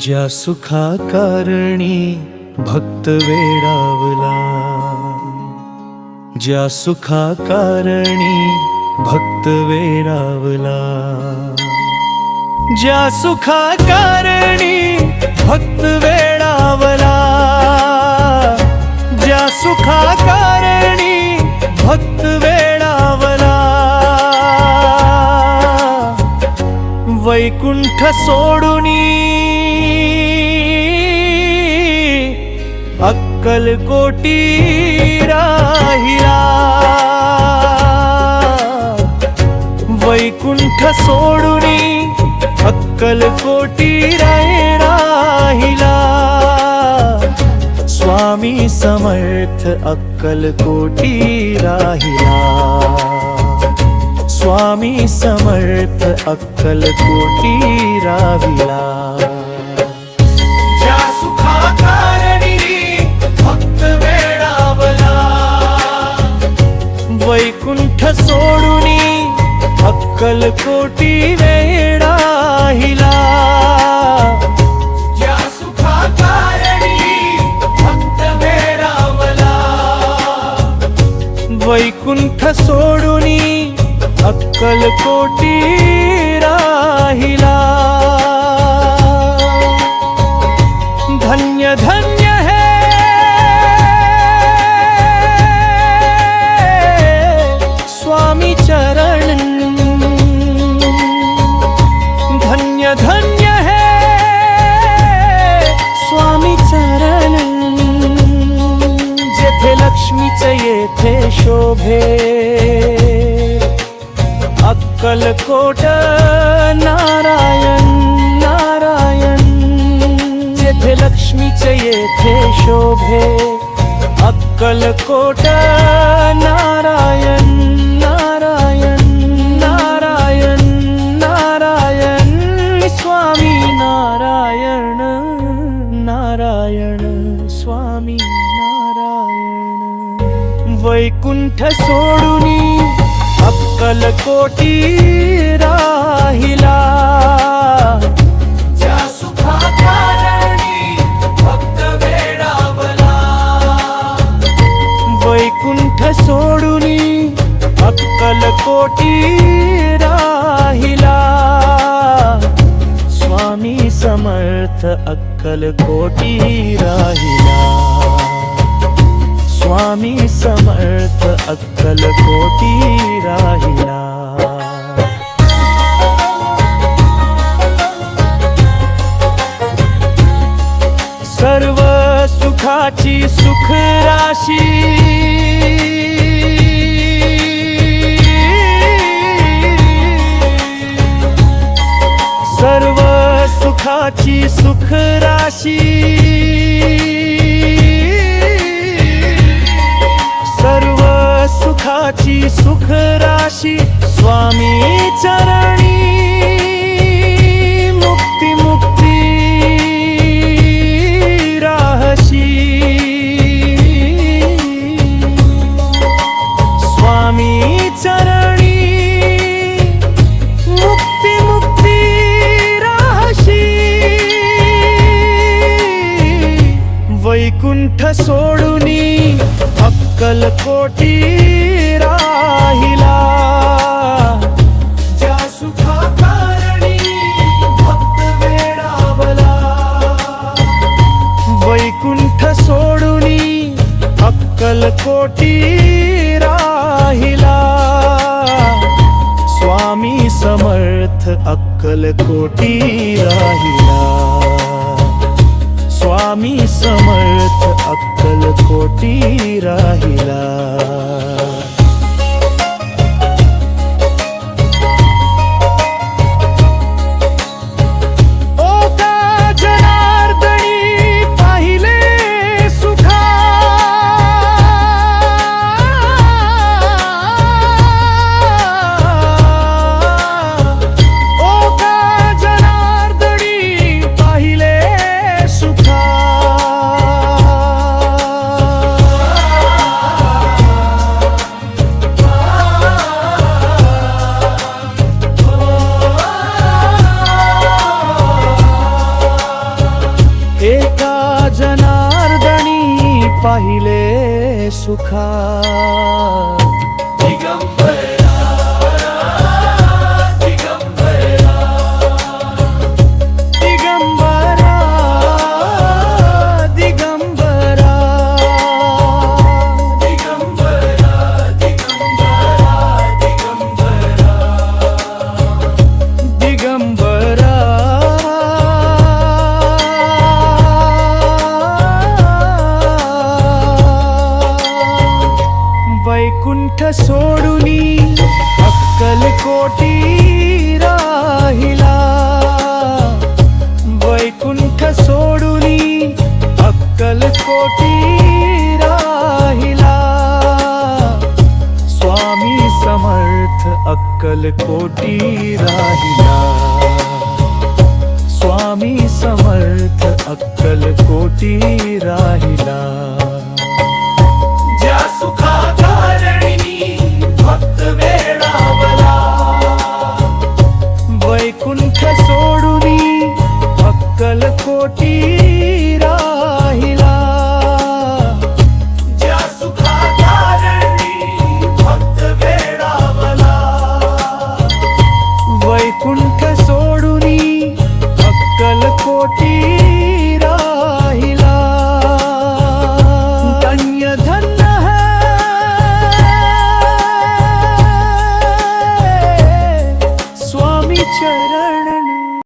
ज्या सुखा कारणी भक्त वेडावला. ज्या सुखा कारणी भक्त वेडावला. ज्या सुखा कारणी भक्त वेडावला. ज्या सुखा कारणी भक्त वेडावला. वैकुंठ सोडूनी अक्कल कोटी राहिला. वैकुंठ सोडुनी अक्कल कोटी राहिला. स्वामी समर्थ अक्कल कोटी राहिला. स्वामी समर्थ अक्कल कोटी राविला अक्कल कोटी वेडाहिला ज्या सुखाकारणी भक्त वेडावला वैकुंठ सोडुनी अक्कल कोटी राहिला. येथे शोभे। अक्कलकोट नारायण नारायण। जेथे लक्ष्मीचे येथे शोभे। अक्कलकोट नारायण नारायण वैकुंठ सोडुनी अक्कल कोटी राहिला. वैकुंठ सोडुनी अक्कल कोटी राहिला. स्वामी समर्थ अक्कल कोटी राहिला. सर्व सुखाची सुख राशी सर्व सुखाची सुख राशी सर्व सुखाची सुख राशी स्वामी चरणी. वैकुंठ सोडुनी? अक्कल कोटी राहिला. ज्या सुखाकारणी भक्त वेडावला. वैकुंठ सोडुनी अक्कल कोटी राहिला. स्वामी समर्थ अक्कल कोटी राहिला. स्वामी समर्थ अक्कल कोटी पाहिले सुखा. सोडुनी अक्कल कोटी राहिला. वैकुंठ सोडुनी अक्कल कोटी राहिला. स्वामी समर्थ अक्कल कोटी राहिला. स्वामी समर्थ अक्कल कोटी राहिला. কি